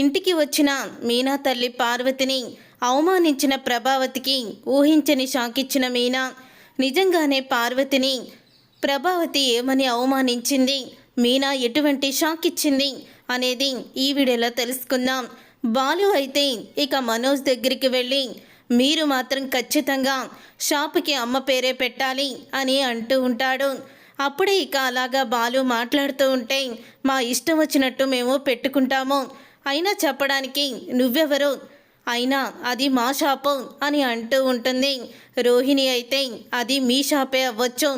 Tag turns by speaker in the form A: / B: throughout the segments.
A: ఇంటికి వచ్చిన మీనా తల్లి పార్వతిని అవమానించిన ప్రభావతికి ఊహించని షాకిచ్చిన మీనా నిజంగానే పార్వతిని ప్రభావతి ఏమని అవమానించింది? మీనా ఎటువంటి షాక్ ఇచ్చింది అనేది ఈ వీడియోలో తెలుసుకుందాం. బాలు అయితే ఇక మనోజ్ దగ్గరికి వెళ్ళి మీరు మాత్రం ఖచ్చితంగా షాపుకి అమ్మ పేరే పెట్టాలి అని అంటూ ఉంటాడు. అప్పుడే ఇక అలాగా బాలు మాట్లాడుతూ ఉంటే మా ఇష్టం వచ్చినట్టు మేము పెట్టుకుంటాము. అయినా చెప్పడానికి నువ్వెవరు? అయినా అది మా షాపు అని అంటూ ఉంటుంది. రోహిణి అయితే అది మీ షాపే అవ్వచ్చు.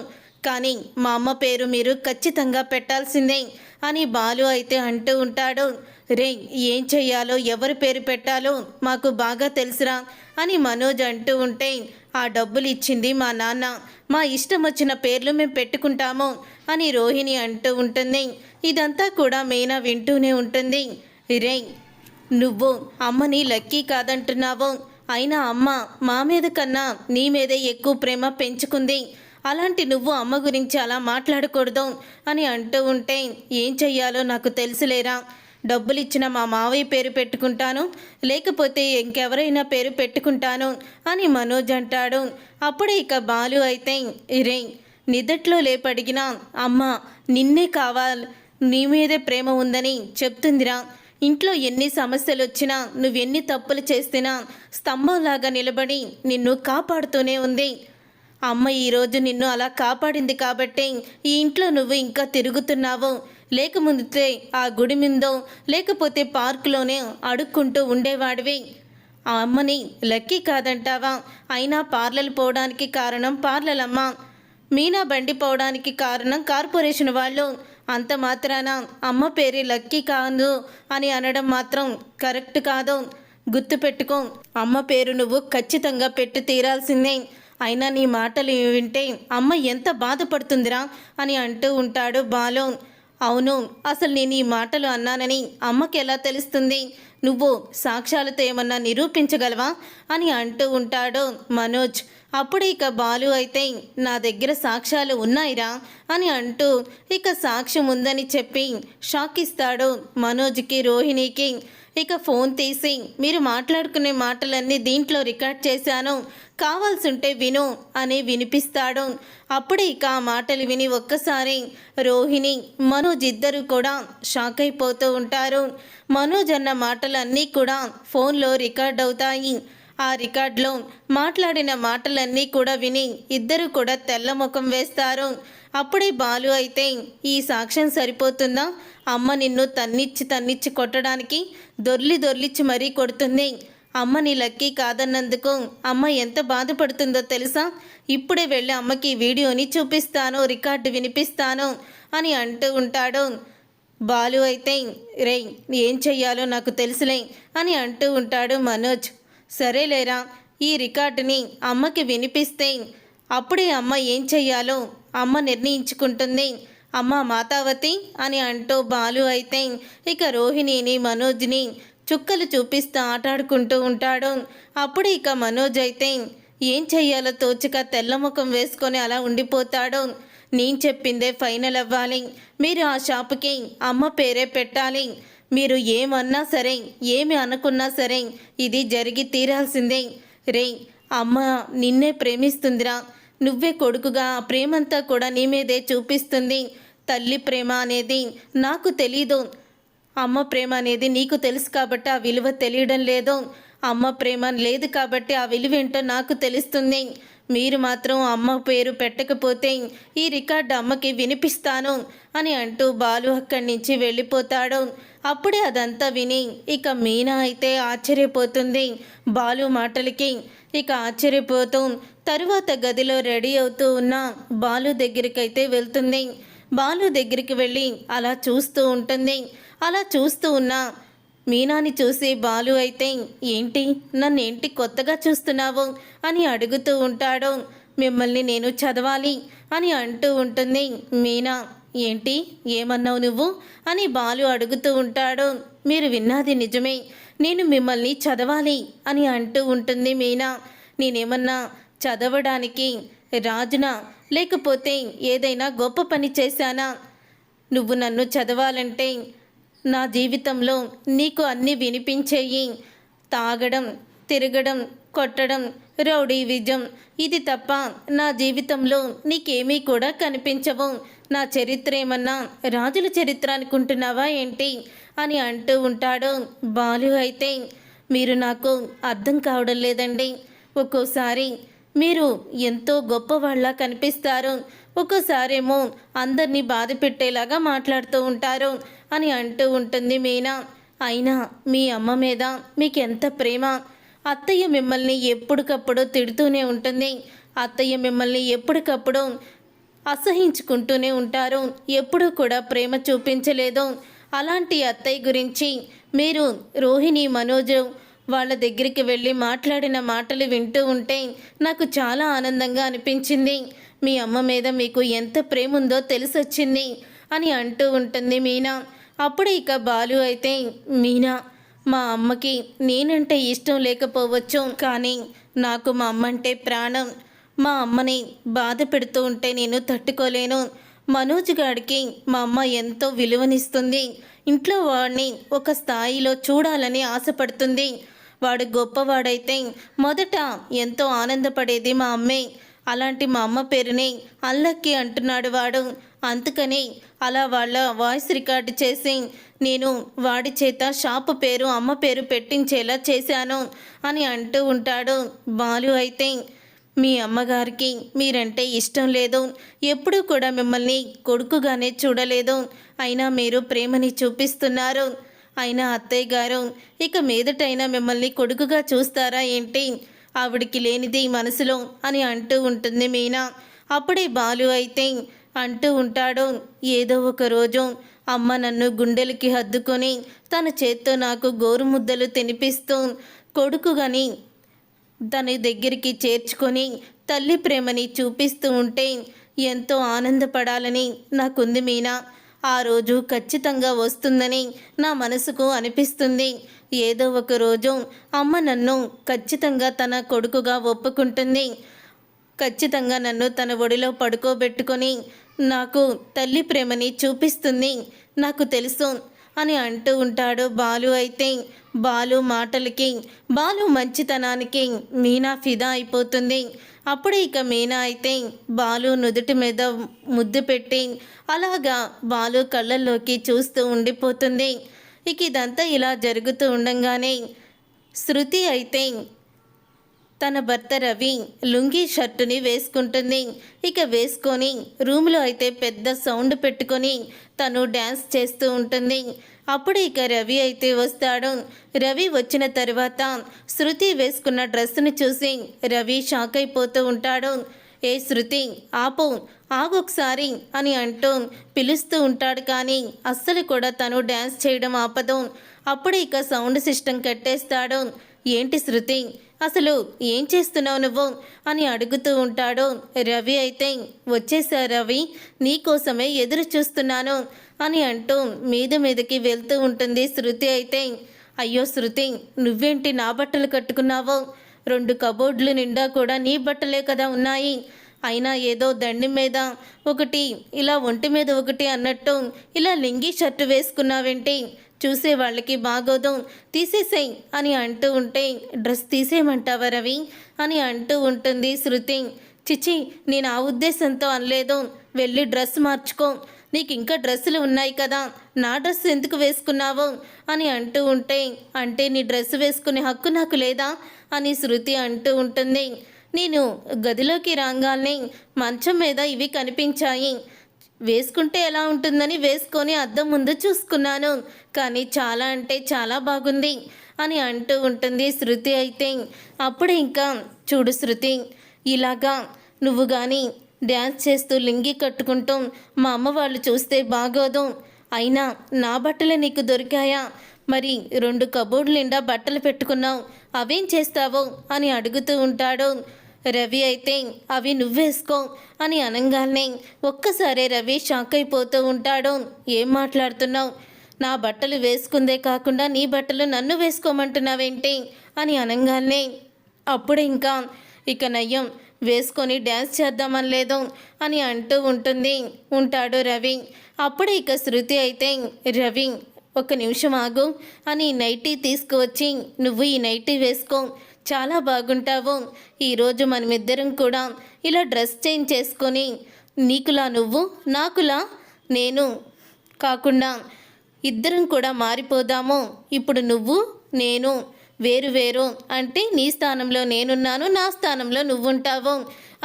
A: కానీ మా అమ్మ పేరు మీరు ఖచ్చితంగా పెట్టాల్సిందే అని బాలు అయితే అంటూ ఉంటాడు. రే ఏం చెయ్యాలో ఎవరి పేరు పెట్టాలో మాకు బాగా తెలుసురా అని మనోజ్ అంటూ ఉంటే ఆ డబ్బులు ఇచ్చింది మా నాన్న. మా ఇష్టం వచ్చిన పేర్లు మేము పెట్టుకుంటాము అని రోహిణి అంటూ ఉంటుంది. ఇదంతా కూడా మీనా వింటూనే ఉంటుంది. రే నువ్వు అమ్మని లక్కీ కాదంటున్నావు. అయినా అమ్మ మా మీద కన్నా నీ మీదే ఎక్కువ ప్రేమ పెంచుకుంది. అలాంటి నువ్వు అమ్మ గురించి అలా మాట్లాడకూడదు అని అంటూ ఉంటే ఏం చెయ్యాలో నాకు తెలుసులేరా. డబ్బులు ఇచ్చిన మా మావయ్య పేరు పెట్టుకుంటాను లేకపోతే ఇంకెవరైనా పేరు పెట్టుకుంటాను అని మనోజ్ అంటాడు. అప్పుడే ఇక బాలు అయితే ఇరే నిదట్లో లేపడిగినా అమ్మ నిన్నే కావాలి నీ మీదే ప్రేమ ఉందని చెప్తుందిరా. ఇంట్లో ఎన్ని సమస్యలు వచ్చినా నువ్వెన్ని తప్పులు చేసినా స్తంభంలాగా నిలబడి నిన్ను కాపాడుతూనే ఉంది. అమ్మ ఈరోజు నిన్ను అలా కాపాడింది కాబట్టి ఈ ఇంట్లో నువ్వు ఇంకా తిరుగుతున్నావు. లేకముందుతే ఆ గుడి మీదో లేకపోతే పార్కులోనే అడుక్కుంటూ ఉండేవాడివి. ఆ అమ్మని లక్కీ కాదంటావా? అయినా పార్లలు పోవడానికి కారణం పార్లలమ్మ. మీనా బండి పోవడానికి కారణం కార్పొరేషన్ వాళ్ళు. అంత మాత్రాన అమ్మ పేరు లక్కీ కాదు అని అనడం మాత్రం కరెక్ట్ కాదు. గుర్తుపెట్టుకో అమ్మ పేరు నువ్వు ఖచ్చితంగా పెట్టి తీరాల్సిందే. అయినా నీ మాటలు వింటే అమ్మ ఎంత బాధపడుతుందిరా అని అంటూ ఉంటాడు బాలు. అవును అసలు నేను ఈ మాటలు అన్నానని అమ్మకి ఎలా తెలుస్తుంది? నువ్వు సాక్ష్యాలతో ఏమన్నా నిరూపించగలవా? అని అంటూ ఉంటాడు మనోజ్. అప్పుడు ఇక బాలు అయితే నా దగ్గర సాక్ష్యాలు ఉన్నాయిరా అని అంటూ ఇక సాక్ష్యం ఉందని చెప్పి షాక్ ఇస్తాడు మనోజ్కి రోహిణికి. ఇక ఫోన్ తీసి మీరు మాట్లాడుకునే మాటలన్నీ దీంట్లో రికార్డ్ చేశాను కావాల్సుంటే విను అని వినిపిస్తాడు. అప్పుడే ఇక ఆ మాటలు విని ఒక్కసారి రోహిణి మనోజ్ ఇద్దరు కూడా షాక్ అయిపోతూ ఉంటారు. మనోజ్ అన్న మాటలన్నీ కూడా ఫోన్లో రికార్డ్ అవుతాయి. ఆ రికార్డులో మాట్లాడిన మాటలన్నీ కూడా విని ఇద్దరు కూడా తెల్ల ముఖం వేస్తారు. అప్పుడే బాలు అయితే ఈ సాక్ష్యం సరిపోతుందా? అమ్మ నిన్ను తన్నిచ్చి తన్నిచ్చి కొట్టడానికి దొర్లి దొర్లిచ్చి మరీ కొడుతుంది. అమ్మ నీ లక్కీ కాదన్నందుకు అమ్మ ఎంత బాధపడుతుందో తెలుసా? ఇప్పుడే వెళ్ళి అమ్మకి వీడియోని చూపిస్తాను రికార్డు వినిపిస్తాను అని అంటూ ఉంటాడు. బాలు అయితే రే ఏం చెయ్యాలో నాకు తెలుసులే అని అంటూ ఉంటాడు మనోజ్. సరేలేరా ఈ రికార్డుని అమ్మకి వినిపిస్తే. అప్పుడే అమ్మ ఏం చెయ్యాలో అమ్మ నిర్ణయించుకుంటుంది. అమ్మ మాతావతి అని అంటూ బాలు అయితే ఇక రోహిణిని మనోజ్ని చుక్కలు చూపిస్తూ ఆటాడుకుంటూ ఉంటాడు. అప్పుడు ఇక మనోజ్ అయితే ఏం చెయ్యాలో తోచక తెల్లముఖం వేసుకొని అలా ఉండిపోతాడు. నేను చెప్పిందే ఫైనల్ అవ్వాలి. మీరు ఆ షాపుకి అమ్మ పేరే పెట్టాలి. మీరు ఏమన్నా సరే ఏమి అనుకున్నా సరే ఇది జరిగి తీరాల్సిందే. రే అమ్మ నిన్నే ప్రేమిస్తుందిరా. నువ్వే కొడుకుగా ఆ ప్రేమంతా కూడా నీ మీదే చూపిస్తుంది. తల్లి ప్రేమ అనేది నాకు తెలీదు. అమ్మ ప్రేమ అనేది నీకు తెలుసు కాబట్టి ఆ విలువ తెలియడం లేదు. అమ్మ ప్రేమ లేదు కాబట్టి ఆ విలువ ఏంటో నాకు తెలుస్తుంది. మీరు మాత్రం అమ్మ పేరు పెట్టకపోతే ఈ రికార్డు అమ్మకి వినిపిస్తాను అని అంటూ బాలు అక్కడి నుంచి వెళ్ళిపోతాడు. అప్పుడే అదంతా విని ఇక మీనా అయితే ఆశ్చర్యపోతుంది. బాలు మాటలకి ఇక ఆశ్చర్యపోతూ తరువాత గదిలో రెడీ అవుతూ ఉన్న బాలు దగ్గరికైతే వెళ్తుంది. బాలు దగ్గరికి వెళ్ళి అలా చూస్తూ ఉంటుంది. అలా చూస్తూ ఉన్న మీనాని చూసి బాలు అయితే ఏంటి? నన్ను ఏంటి కొత్తగా చూస్తున్నావు? అని అడుగుతూ ఉంటాడు. మిమ్మల్ని నేను చదవాలి అని అంటూ ఉంటుంది మీనా. ఏంటి? ఏమన్నావు నువ్వు? అని బాలు అడుగుతూ ఉంటాడు. మీరు విన్నది నిజమే. నేను మిమ్మల్ని చదవాలి అని అంటూ ఉంటుంది మీనా. నేనేమన్నా చదవడానికి రాజునా? లేకపోతే ఏదైనా గొప్ప పని చేశానా? నువ్వు నన్ను చదవాలంటే నా జీవితంలో నీకు అన్నీ వినిపించేయి. తాగడం తిరగడం కొట్టడం రౌడీ విజం ఇది తప్ప నా జీవితంలో నీకేమీ కూడా కనిపించవు. నా చరిత్ర ఏమన్నా రాజుల చరిత్ర అనుకుంటున్నావా ఏంటి? అని అంటూ ఉంటాడు బాలు అయితే. మీరు నాకు అర్థం కావడం లేదండి. ఒక్కోసారి మీరు ఎంతో గొప్పవాళ్ళ కనిపిస్తారు. ఒక్కోసారేమో అందరినీ బాధ పెట్టేలాగా మాట్లాడుతూ ఉంటారు. అని అంటూ ఉంటుంది మీనా. అయినా మీ అమ్మ మీద మీకు ఎంత ప్రేమ? అత్తయ్య మిమ్మల్ని ఎప్పటికప్పుడు తిడుతూనే ఉంటుంది. అత్తయ్య మిమ్మల్ని ఎప్పటికప్పుడు అసహించుకుంటూనే ఉంటారు. ఎప్పుడూ కూడా ప్రేమ చూపించలేదు. అలాంటి అత్తయ్య గురించి మీరు రోహిణి మనోజు వాళ్ళ దగ్గరికి వెళ్ళి మాట్లాడిన మాటలు వింటూ ఉంటే నాకు చాలా ఆనందంగా అనిపించింది. మీ అమ్మ మీద మీకు ఎంత ప్రేమ ఉందో తెలిసొచ్చింది అని అంటూ ఉంటుంది మీనా. అప్పుడు ఇక బాలు అయితే మీనా మా అమ్మకి నేనంటే ఇష్టం లేకపోవచ్చు. కానీ నాకు మా అమ్మ అంటే ప్రాణం. మా అమ్మని బాధ పెడుతూ ఉంటే నేను తట్టుకోలేను. మనోజ్ గాడికి మా అమ్మ ఎంతో విలువనిస్తుంది. ఇంట్లో వాడిని ఒక స్థాయిలో చూడాలని ఆశపడుతుంది. వాడు గొప్పవాడైతే మొదట ఎంతో ఆనందపడేది మా అమ్మే. అలాంటి మా అమ్మ పేరుని అల్లక్కి అంటున్నాడు వాడు. అందుకని అలా వాళ్ళ వాయిస్ రికార్డు చేసి నేను వాడి చేత షాపు పేరు అమ్మ పేరు పెట్టించేలా చేశాను అని అంటూ ఉంటాడు బాలు అయితే. మీ అమ్మగారికి మీరంటే ఇష్టం లేదు. ఎప్పుడూ కూడా మిమ్మల్ని కొడుకుగానే చూడలేదు. అయినా మీరు ప్రేమని చూపిస్తున్నారు. అయినా అత్తయ్య గారు ఇక మీదటైనా మిమ్మల్ని కొడుకుగా చూస్తారా ఏంటి? ఆవిడికి లేనిది మనసులో అని అంటూ ఉంటుంది మీనా. అప్పుడే బాలు అయితే అంటూ ఉంటాడు. ఏదో ఒక రోజు అమ్మ నన్ను గుండెలకి హద్దుకొని తన చేత్తో నాకు గోరుముద్దలు తినిపిస్తూ కొడుకుగాని తన దగ్గరికి చేర్చుకొని తల్లి ప్రేమని చూపిస్తూ ఉంటే ఎంతో ఆనందపడాలని నాకుంది మీనా. ఆ రోజు ఖచ్చితంగా వస్తుందని నా మనసుకు అనిపిస్తుంది. ఏదో ఒక రోజు అమ్మ నన్ను ఖచ్చితంగా తన కొడుకుగా ఒప్పుకుంటుంది. ఖచ్చితంగా నన్ను తన ఒడిలో పడుకోబెట్టుకొని నాకు తల్లి ప్రేమని చూపిస్తుంది. నాకు తెలుసు అని అంటూ ఉంటాడు బాలు అయితే. బాలు మాటలకి బాలు మంచితనానికి మీనా ఫిదా అయిపోతుంది. అప్పుడు ఇక మీనా అయితే బాలు నుదుటి మీద ముద్దు పెట్టి అలాగా బాలు కళ్ళల్లోకి చూస్తూ ఉండిపోతుంది. ఇక ఇదంతా ఇలా జరుగుతూ ఉండంగానే శృతి అయితే తన భర్త రవి లుంగీ షర్టుని వేసుకుంటుంది. ఇక వేసుకొని రూమ్లో అయితే పెద్ద సౌండ్ పెట్టుకొని తను డ్యాన్స్ చేస్తూ ఉంటుంది. అప్పుడు ఇక రవి అయితే వస్తాడు. రవి వచ్చిన తర్వాత శృతి వేసుకున్న డ్రెస్సును చూసి రవి షాక్ అయిపోతూ ఉంటాడు. ఏ శృతి ఆపు ఆగొకసారి అని అంటూ పిలుస్తూ ఉంటాడు కానీ అస్సలు కూడా తను డ్యాన్స్ చేయడం ఆపదు. అప్పుడు ఇక సౌండ్ సిస్టమ్ కట్టేస్తాడు. ఏంటి శృతి అసలు ఏం చేస్తున్నావు నువ్వు? అని అడుగుతూ ఉంటాడు. రవి అయితే వచ్చేసా రవి నీకోసమే ఎదురు చూస్తున్నాను అని అంటూ మీద మీదకి వెళ్తూ ఉంటుంది శృతి అయితే. అయ్యో శృతి నువ్వేంటి నా బట్టలు కట్టుకున్నావో? రెండు కబోర్డులు నిండా కూడా నీ బట్టలే కదా ఉన్నాయి. అయినా ఏదో దండి మీద ఒకటి ఇలా ఒంటి మీద ఒకటి అన్నట్టు ఇలా లింగి షర్టు వేసుకున్నావేంటి? చూసే వాళ్ళకి బాగోదు. తీసేసేయ్ అని అంటూ ఉంటే డ్రెస్ తీసేయమంటావా రవి? అని అంటూ ఉంటుంది శృతి. చిచి నేను ఆ ఉద్దేశంతో అనలేదు. వెళ్ళి డ్రెస్ మార్చుకో. నీకు ఇంకా డ్రెస్సులు ఉన్నాయి కదా. నా డ్రెస్ ఎందుకు వేసుకున్నావు? అని అంటూ ఉంటే అంటే నీ డ్రెస్ వేసుకునే హక్కు నాకు లేదా? అని శృతి అంటూ ఉంటుంది. నేను గదిలోకి రాగానే మంచం మీద ఇవి కనిపించాయి. వేసుకుంటే ఎలా ఉంటుందని వేసుకొని అద్దం ముందు చూసుకున్నాను. కానీ చాలా అంటే చాలా బాగుంది అని అంటూ ఉంటుంది శృతి అయితే. అప్పుడు ఇంకా చూడు శృతి ఇలాగా నువ్వు కానీ డ్యాన్స్ చేస్తూ లింగి కట్టుకుంటూ మా అమ్మ వాళ్ళు చూస్తే బాగోదు. అయినా నా బట్టలే నీకు దొరికాయా? మరి రెండు కబోర్డు నిండా బట్టలు పెట్టుకున్నావు. అవేం చేస్తావో? అని అడుగుతూ ఉంటాడు. రవి అయితే అవి నువ్వేసుకో అని అనగానే ఒక్కసారే రవి షాక్ అయిపోతూ ఉంటాడు. ఏం మాట్లాడుతున్నావు? నా బట్టలు వేసుకుందే కాకుండా నీ బట్టలు నన్ను వేసుకోమంటున్నావేంటి? అని అనగానే అప్పుడు ఇంకా ఇక నయ్యం వేసుకొని డ్యాన్స్ చేద్దామని లేదు అని అంటూ ఉంటుంది ఉంటాడు రవి. అప్పుడు ఇక శృతి అయితే రవి ఒక నిమిషం ఆగు అని నైటీ తీసుకువచ్చి నువ్వు ఈ నైటీ వేసుకో చాలా బాగుంటావు. ఈరోజు మనమిద్దరం కూడా ఇలా డ్రెస్ చేంజ్ చేసుకొని నీకులా నువ్వు నాకులా నేను కాకుండా ఇద్దరం కూడా మారిపోదాము. ఇప్పుడు నువ్వు నేను వేరు వేరు అంటే నీ స్థానంలో నేనున్నాను నా స్థానంలో నువ్వుంటావు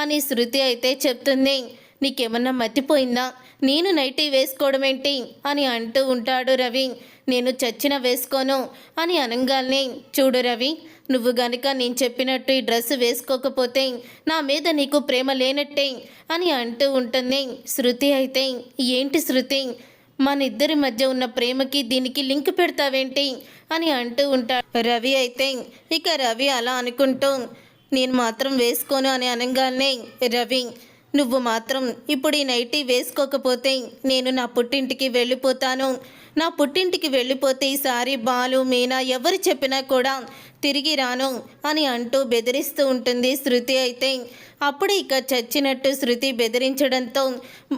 A: అని శృతి అయితే చెప్తుంది. నీకేమన్నా మర్చిపోయిందా నేను నైటీ వేసుకోవడం ఏంటి అని అంటూ ఉంటాడు రవి. నేను చచ్చిన వేసుకోను అని అనగానే చూడు రవి నువ్వు గనుక నేను చెప్పినట్టు ఈ డ్రెస్ వేసుకోకపోతే నా మీద నీకు ప్రేమ లేనట్టే అని అంటూ ఉంటుంది శృతి అయితే. ఏంటి శృతి? మన ఇద్దరి మధ్య ఉన్న ప్రేమకి దీనికి లింక్ పెడతావేంటి? అని అంటూ ఉంటాడు రవి అయితే. ఇక రవి అలా అనుకుంటూ నేను మాత్రం వేసుకోను అని అనగానే రవి నువ్వు మాత్రం ఇప్పుడు ఈ నైటీ వేసుకోకపోతే నేను నా పుట్టింటికి వెళ్ళిపోతాను. నా పుట్టింటికి వెళ్ళిపోతే ఈసారి బాలు మీనా ఎవరు చెప్పినా కూడా తిరిగి రాను అని అంటూ బెదిరిస్తూ ఉంటుంది శృతి అయితే. అప్పుడు ఇక చచ్చినట్టు శృతి బెదిరించడంతో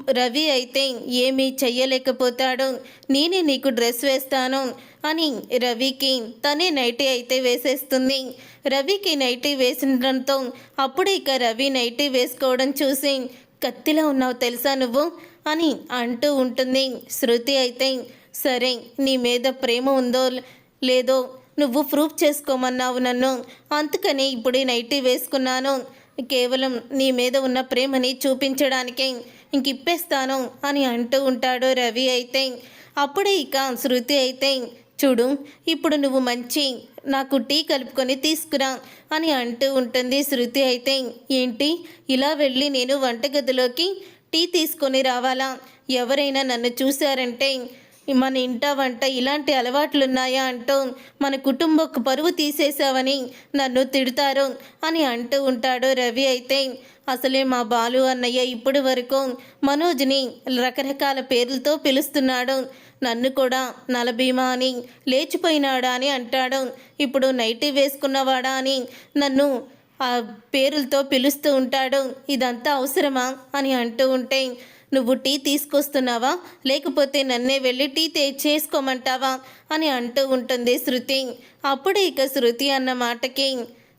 A: రవి అయితే ఏమీ చెయ్యలేకపోతాడు. నేనే నీకు డ్రెస్ వేస్తాను అని రవికి తనే నైటీ అయితే వేసేస్తుంది. రవికి నైటీ వేసినడంతో అప్పుడు ఇక రవి నైటీ వేసుకోవడం చూసి కత్తిలా ఉన్నావు తెలుసా నువ్వు? అని అంటూ ఉంటుంది శృతి అయితే. సరే నీ మీద ప్రేమ ఉందో లేదో నువ్వు ప్రూఫ్ చేసుకోమన్నావు నన్ను. అందుకని ఇప్పుడు నైటీ వేసుకున్నాను. కేవలం నీ మీద ఉన్న ప్రేమని చూపించడానికే ఇంక ఇప్పేస్తాను అని అంటూ ఉంటాడు రవి అయితే. అప్పుడే ఇక శృతి అయితే చూడు ఇప్పుడు నువ్వు మంచి నాకు టీ కలుపుకొని తీసుకురా అని అంటూ ఉంటుంది శృతి అయితే. ఏంటి? ఇలా వెళ్ళి నేను వంటగదిలోకి టీ తీసుకొని రావాలా? ఎవరైనా నన్ను చూశారంటే మన ఇంట వంట ఇలాంటి అలవాట్లున్నాయా అంటూ మన కుటుంబకు పరువు తీసేశావని నన్ను తిడతారు అని అంటూ ఉంటాడు రవి అయితే. అసలే మా బాలు అన్నయ్య ఇప్పటి వరకు మనోజ్ని రకరకాల పేర్లతో పిలుస్తున్నాడు. నన్ను కూడా నలభీమా అని లేచిపోయినాడా అని అంటాడు. ఇప్పుడు నైటీ వేసుకున్నవాడా అని నన్ను ఆ పేర్లతో పిలుస్తూ ఉంటాడు. ఇదంతా అవసరమా అని అంటూ ఉంటే నువ్వు టీ తీసుకొస్తున్నావా? లేకపోతే నన్నే వెళ్ళి టీ తే చేసుకోమంటావా? అని అంటూ ఉంటుంది శృతి. అప్పుడు ఇక శృతి అన్న మాటకి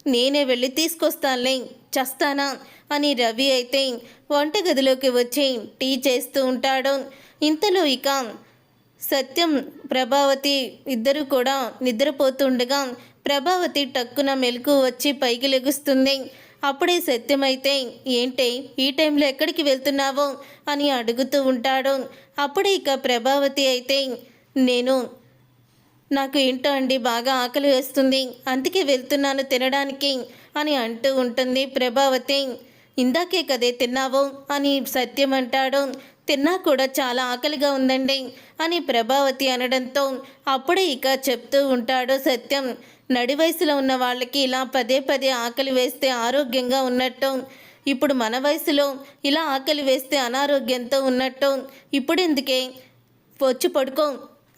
A: నేనే వెళ్ళి తీసుకొస్తానులే చస్తానా? అని రవి అయితే వంటగదిలోకి వచ్చి టీ చేస్తూ ఉంటాడు. ఇంతలో ఇక సత్యం ప్రభావతి ఇద్దరు కూడా నిద్రపోతుండగా ప్రభావతి టక్కున మెలకు వచ్చి పైకి లెగుస్తుంది. అప్పుడే సత్యమైతే ఏంటి ఈ టైంలో ఎక్కడికి వెళ్తున్నావో? అని అడుగుతూ ఉంటాడు. అప్పుడే ఇక ప్రభావతి అయితే నేను నాకు ఏంటో అండి బాగా ఆకలి వేస్తుంది. అందుకే వెళ్తున్నాను తినడానికి అని అంటూ ఉంటుంది ప్రభావతి. ఇందాకే కదే తిన్నావు? అని సత్యం అంటాడు. తిన్నా కూడా చాలా ఆకలిగా ఉందండి అని ప్రభావతి అనడంతో అప్పుడే ఇక చెప్తూ ఉంటాడు సత్యం. నడి వయసులో ఉన్న వాళ్ళకి ఇలా పదే పదే ఆకలి వేస్తే ఆరోగ్యంగా ఉన్నట్టు ఇప్పుడు మన వయసులో ఇలా ఆకలి వేస్తే అనారోగ్యంతో ఉన్నట్టు ఇప్పుడు ఎందుకే? వచ్చి పడుకో.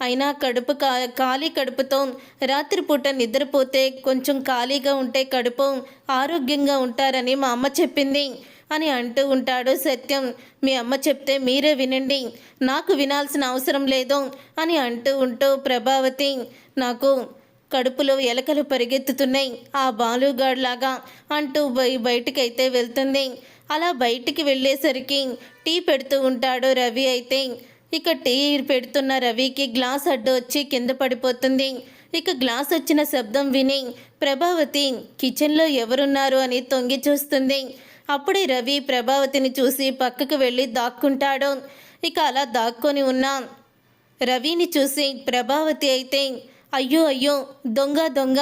A: అయినా కడుపు కా ఖాళీ కడుపుతో రాత్రిపూట నిద్రపోతే కొంచెం ఖాళీగా ఉంటే కడుపు ఆరోగ్యంగా ఉంటారని మా అమ్మ చెప్పింది అని అంటూ ఉంటాడు సత్యం. మీ అమ్మ చెప్తే మీరే వినండి. నాకు వినాల్సిన అవసరం లేదు అని అంటూ ఉంటూ ప్రభావతి నాకు కడుపులో ఎలకలు పరిగెత్తుతున్నాయి. ఆ బాలుగాడ్లాగా అంటూ బయ బయటికైతే వెళ్తుంది. అలా బయటికి వెళ్ళేసరికి టీ పెడుతూ ఉంటాడు రవి అయితే. ఇక టీ పెడుతున్న రవికి గ్లాస్ అడ్డు వచ్చి కింద పడిపోతుంది. ఇక గ్లాస్ వచ్చిన శబ్దం విని ప్రభావతి కిచెన్లో ఎవరున్నారు అని తొంగి చూస్తుంది. అప్పుడే రవి ప్రభావతిని చూసి పక్కకు వెళ్ళి దాక్కుంటాడు. ఇక అలా దాక్కొని ఉన్న రవిని చూసి ప్రభావతి అయితే అయ్యో అయ్యో దొంగ దొంగ.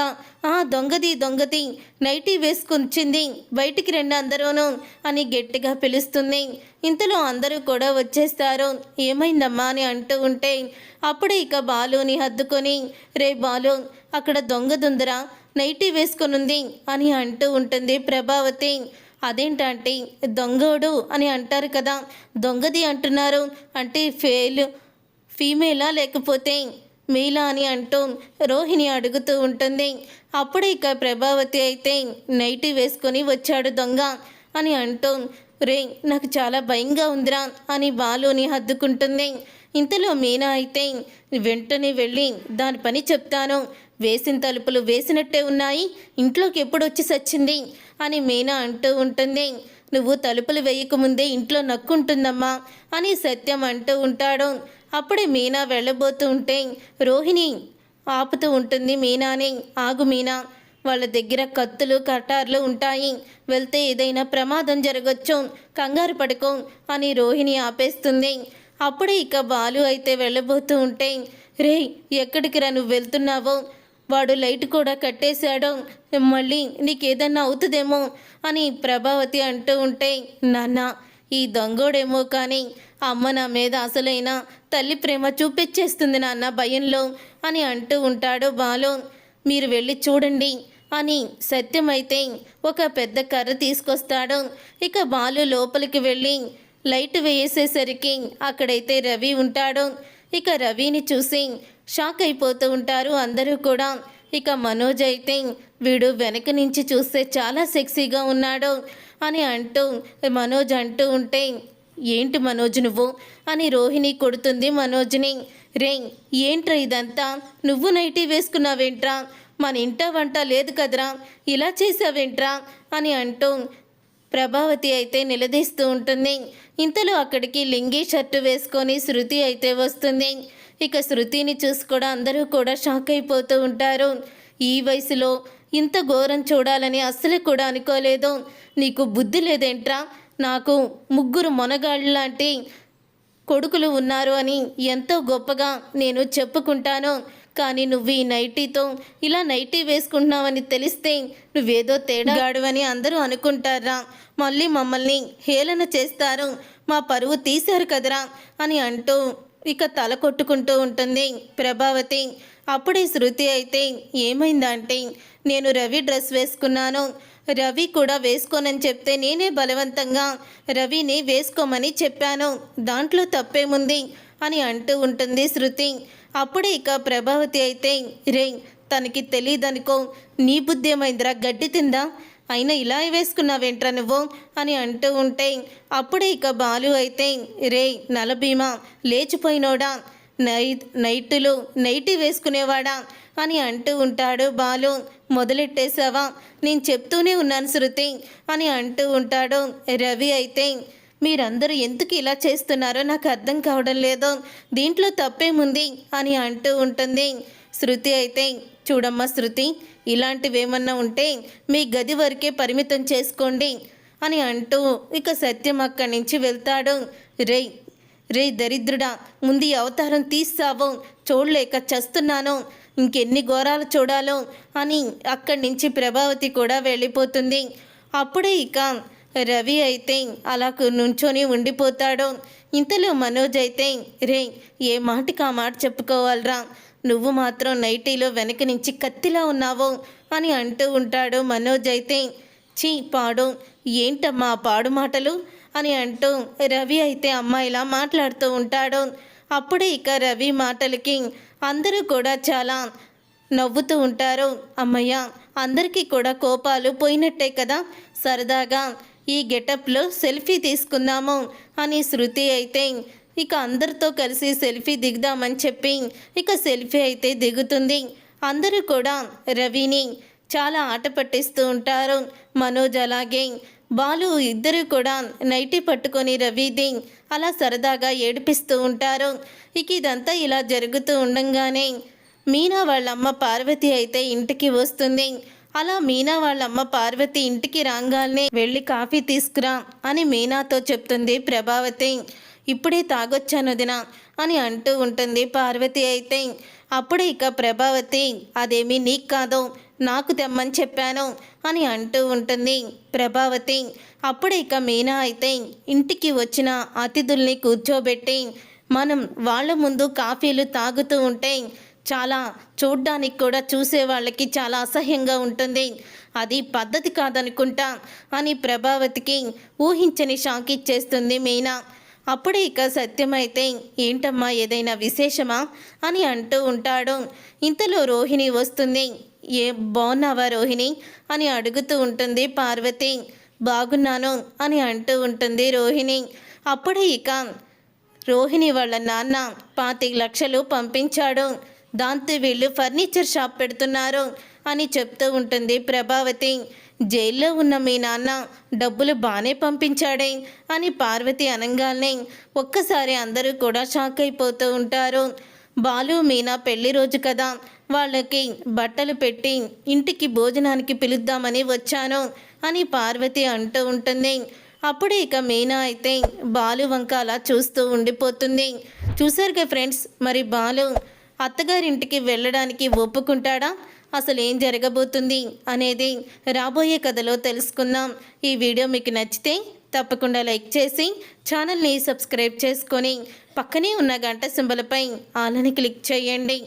A: ఆ దొంగది దొంగది. నైటీ వేసుకొచ్చింది బయటికి రండి అందరూను అని గట్టిగా పిలుస్తుంది. ఇంతలో అందరూ కూడా వచ్చేస్తారు. ఏమైందమ్మా అని అంటూ ఉంటే అప్పుడే ఇక బాలుని హద్దుకొని రే బాలు అక్కడ దొంగ దుందరా. నైటీ వేసుకొనుంది అని అంటూ ఉంటుంది ప్రభావతి. అదేంటంటే? దొంగోడు అని అంటారు కదా. దొంగది అంటున్నారు. అంటే ఫెయిల్ ఫీమేలా లేకపోతే మీలా అని అంటూ రోహిణి అడుగుతూ ఉంటుంది. అప్పుడు ఇక ప్రభావతి అయితే నైటీ వేసుకొని వచ్చాడు దొంగ అని అంటూ రే నాకు చాలా భయంగా ఉందిరా అని బాలుని హద్దుకుంటుంది. ఇంతలో మీనా అయితే వెంటనే వెళ్ళి దాని పని చెప్తాను. వేసిన తలుపులు వేసినట్టే ఉన్నాయి. ఇంట్లోకి ఎప్పుడు వచ్చి సచ్చింది? అని మీనా అంటూ ఉంటుంది. నువ్వు తలుపులు వేయకముందే ఇంట్లో నక్కుంటుందమ్మా అని సత్యం అంటూ ఉంటాడు. అప్పుడే మీనా వెళ్ళబోతూ ఉంటే రోహిణి ఆపుతూ ఉంటుంది మీనాని. ఆగు మీనా వాళ్ళ దగ్గర కత్తులు కటార్లు ఉంటాయి. వెళ్తే ఏదైనా ప్రమాదం జరగచ్చు. కంగారు పడుకో అని రోహిణి ఆపేస్తుంది. అప్పుడే ఇక బాలు అయితే వెళ్ళబోతూ ఉంటే రే ఎక్కడికి రా నువ్వు వెళ్తున్నావో? వాడు లైట్ కూడా కట్టేశాడు. మళ్ళీ నీకేదన్నా అవుతుందేమో అని ప్రభావతి అంటూ ఉంటే నాన్న ఈ దొంగోడేమో కానీ అమ్మ నా మీద అసలైన తల్లి ప్రేమ చూపించేస్తుంది నాన్న భయంలో అని అంటూ ఉంటాడు బాలు. మీరు వెళ్ళి చూడండి అని సత్యమైతే ఒక పెద్ద కర్ర తీసుకొస్తాడు. ఇక బాలు లోపలికి వెళ్ళి లైట్ వేసేసరికి అక్కడైతే రవి ఉంటాడు. ఇక రవిని చూసి షాక్ అయిపోతూ ఉంటారు అందరూ కూడా. ఇక మనోజ్ అయితే వీడు వెనక నుంచి చూస్తే చాలా సెక్సీగా ఉన్నాడు. అని అంటూ మనోజ్ అంటూ ఉంటే ఏంటి మనోజ్ నువ్వు? అని రోహిణి కొడుతుంది మనోజ్ని. రే ఏంట్రా ఇదంతా? నువ్వు నైటీ వేసుకున్నావేంట్రా? మన ఇంట వంట లేదు కదరా? ఇలా చేసావేంట్రా? అని అంటూ ప్రభావతి అయితే నిలదీస్తూ ఉంటుంది. ఇంతలో అక్కడికి లింగి షర్టు వేసుకొని శృతి అయితే వస్తుంది. ఇక శృతిని చూసి కూడా అందరూ కూడా షాక్ అయిపోతూ ఉంటారు. ఈ వయసులో ఇంత ఘోరం చూడాలని అస్సలు కూడా అనుకోలేదు. నీకు బుద్ధి లేదేంట్రా? నాకు ముగ్గురు మొనగాళ్ళు లాంటి కొడుకులు ఉన్నారు అని ఎంతో గొప్పగా నేను చెప్పుకుంటాను. కానీ నువ్వు ఈ నైటీతో ఇలా నైటీ వేసుకుంటున్నావని తెలిస్తే నువ్వేదో తేడాగాడువని అందరూ అనుకుంటారా? మళ్ళీ మమ్మల్ని హేళన చేస్తారు. మా పరువు తీశారు కదరా? అని అంటూ ఇక తల కొట్టుకుంటూ ఉంటుంది ప్రభావతి. అప్పుడే శృతి అయితే ఏమైందంటే నేను రవి డ్రెస్ వేసుకున్నాను. రవి కూడా వేసుకోనని చెప్తే నేనే బలవంతంగా రవిని వేసుకోమని చెప్పాను. దాంట్లో తప్పేముంది? అని అంటూ ఉంటుంది శృతి. అప్పుడే ఇక ప్రభావతి అయితే రే తనకి తెలియదనుకో నీ బుద్ధి ఏమైందిరా? గడ్డి తిందా? అయినా ఇలా వేసుకున్నావేంట్రా నువ్వు? అని అంటూ ఉంటే అప్పుడే ఇక బాలు అయితే రే నలభీమా లేచిపోయినోడా? నై నైటులు నైటి వేసుకునేవాడా? అని అంటూ ఉంటాడు బాలు. మొదలెట్టేశావా? నేను చెప్తూనే ఉన్నాను శృతి అని అంటూ ఉంటాడు రవి అయితే. మీరందరూ ఎందుకు ఇలా చేస్తున్నారో నాకు అర్థం కావడం లేదు. దీంట్లో తప్పేముంది? అని అంటూ ఉంటుంది శృతి అయితే. చూడమ్మా శృతి ఇలాంటివి ఏమన్నా ఉంటే మీ గది వరకే పరిమితం చేసుకోండి అని అంటూ ఇక సత్యం అక్కడి నుంచి వెళ్తాడు. రే రే దరిద్రుడా ముందు అవతారం తీస్తావు చూడలేక చస్తున్నాను. ఇంకెన్ని ఘోరాలు చూడాలో అని అక్కడి నుంచి ప్రభావతి కూడా వెళ్ళిపోతుంది. అప్పుడే ఇక రవి అయితే అలా నుంచొని ఉండిపోతాడు. ఇంతలో మనోజ్ అయితే రే ఏ మాటకి ఆ మాట చెప్పుకోవాలరా? నువ్వు మాత్రం నైటీలో వెనక నుంచి కత్తిలా ఉన్నావు అని అంటూ ఉంటాడు మనోజ్ అయితే. చీ పాడు. ఏంటమ్మా పాడు మాటలు? అని అంటూ రవి అయితే అమ్మాయిలా మాట్లాడుతూ ఉంటాడు. అప్పుడే ఇక రవి మాటలకి అందరూ కూడా చాలా నవ్వుతూ ఉంటారు. అమ్మయ్య అందరికీ కూడా కోపాలు పోయినట్టే కదా? సరదాగా ఈ గెటప్లో సెల్ఫీ తీసుకుందాము అని శృతి అయితే ఇక అందరితో కలిసి సెల్ఫీ దిగుదామని చెప్పి ఇక సెల్ఫీ అయితే దిగుతుంది. అందరూ కూడా రవిని చాలా ఆట పట్టిస్తూ ఉంటారు. మనోజ్ అలాగే బాలు ఇద్దరు కూడా నైటీ పట్టుకొని రవిది అలా సరదాగా ఏడిపిస్తూ ఉంటారు. ఇక ఇదంతా ఇలా జరుగుతూ ఉండంగానే మీనా వాళ్ళమ్మ పార్వతి అయితే ఇంటికి వస్తుంది. అలా మీనా వాళ్ళమ్మ పార్వతి ఇంటికి రాగానే వెళ్ళి కాఫీ తీసుకురా అని మీనాతో చెప్తుంది ప్రభావతి. ఇప్పుడే తాగొచ్చాను దిన అని అంటూ ఉంటుంది పార్వతి అయితే. అప్పుడే ఇక ప్రభావతి అదేమీ నీకు కాదు. నాకు తెమ్మని చెప్పాను అని అంటూ ఉంటుంది ప్రభావతి. అప్పుడే ఇక మీనా అయితే ఇంటికి వచ్చిన అతిథుల్ని కూర్చోబెట్టి మనం వాళ్ళ ముందు కాఫీలు తాగుతూ ఉంటే చాలా చూడ్డానికి కూడా చూసే వాళ్ళకి చాలా అసహ్యంగా ఉంటుంది. అది పద్ధతి కాదనుకుంటా అని ప్రభావతికి ఊహించని షాక్ ఇచ్చేస్తుంది మీనా. అప్పుడే ఇక సత్యమైతే ఏంటమ్మా ఏదైనా విశేషమా? అని అంటూ ఉంటాడు. ఇంతలో రోహిణి వస్తుంది. ఏ బాగున్నావా రోహిణి? అని అడుగుతూ ఉంటుంది పార్వతి. బాగున్నాను అని అంటూ ఉంటుంది రోహిణి. అప్పుడే ఇక రోహిణి వాళ్ళ నాన్న పాతిక లక్షలు పంపించాడు. దాంతో వీళ్ళు ఫర్నిచర్ షాప్ పెడుతున్నారు అని చెప్తూ ఉంటుంది ప్రభావతి. జైల్లో ఉన్న మీ నాన్న డబ్బులు బాగానే పంపించాడే అని పార్వతి అనంగానే ఒక్కసారి అందరూ కూడా షాక్ అయిపోతూ ఉంటారు. బాలు మీనా పెళ్ళి రోజు కదా. వాళ్ళకి బట్టలు పెట్టి ఇంటికి భోజనానికి పిలుద్దామని వచ్చాను అని పార్వతి అంటూ ఉంటుంది. అప్పుడే ఇక మీనా అయితే బాలు వంక అలా చూస్తూ ఉండిపోతుంది. చూసారుగా ఫ్రెండ్స్ మరి బాలు అత్తగారింటికి వెళ్ళడానికి ఒప్పుకుంటాడా? అసలు ఏం జరగబోతుంది అనేది రాబోయే కథలో తెలుసుకుందాం. ఈ వీడియో మీకు నచ్చితే తప్పకుండా లైక్ చేసి ఛానల్ని సబ్స్క్రైబ్ చేసుకొని పక్కనే ఉన్న గంట సింబలపై ఆలని క్లిక్ చేయండి.